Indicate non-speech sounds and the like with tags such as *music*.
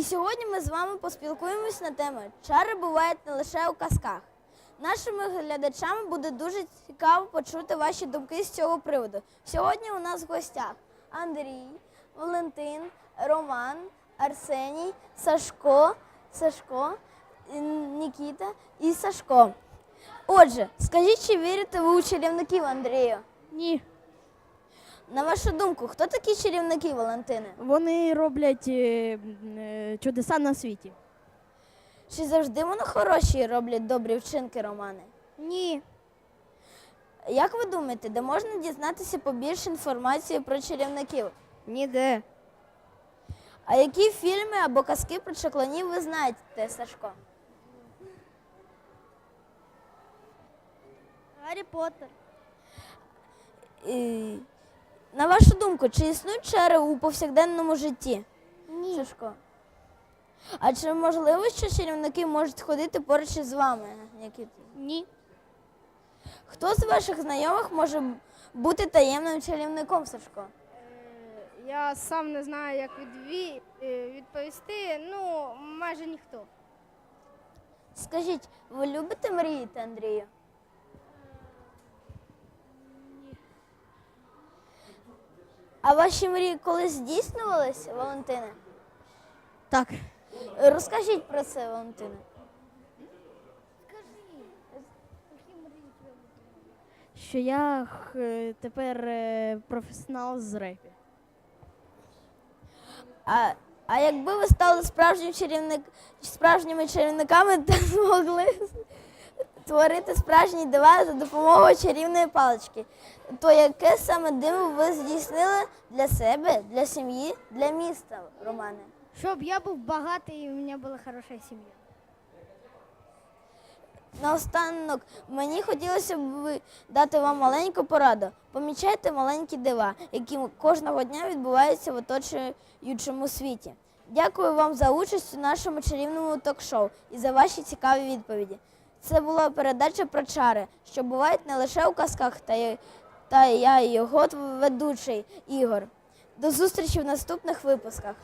І сьогодні ми з вами поспілкуємось на тему чари бувають не лише у казках. Нашими глядачам буде дуже цікаво почути ваші думки з цього приводу. Сьогодні у нас в гостях Андрій, Валентин, Роман, Арсеній, Сашко, Сашко, Нікіта і Сашко. Отже, скажіть, чи вірите ви у чарівників Андрію? Ні. На вашу думку, хто такі чарівники, Валентине? Вони роблять е, е, чудеса на світі. Чи завжди вони хороші і роблять добрі вчинки, Романе? Ні. Як ви думаєте, де можна дізнатися побільше інформації про чарівників? Ніде. А які фільми або казки про чаклунів ви знаєте, Сашко? Гаррі Поттер. І... На вашу думку, чи існують чари у повсякденному житті? Ні. Сашко. А чи можливо, що чарівники можуть ходити поруч із вами, Нікіта? Ні. Хто з ваших знайомих може бути таємним чарівником, Сашко? Е, Я сам не знаю, як відві... е, відповісти. Ну, майже ніхто. Скажіть, ви любите мріяти, Андрію? А ваші мрії колись здійснювалися, Валентине? Так. Розкажіть про це, Валентине. Що я тепер е, професіонал з репі. А, а якби ви стали справжнім чарівник, справжніми чарівниками *laughs* та змогли творити справжні дива за допомогою чарівної палички, то яке саме диво ви здійснили для себе, для сім'ї, для міста, Романе? Щоб я був багатий і у мене була хороша сім'я. Наостанок мені хотілося б дати вам маленьку пораду. Помічайте маленькі дива, які кожного дня відбуваються в оточуючому світі. Дякую вам за участь у нашому чарівному ток-шоу і за ваші цікаві відповіді. Це була передача про чари, що бувають не лише у казках, та, й- та я його ведучий Ігор. До зустрічі в наступних випусках.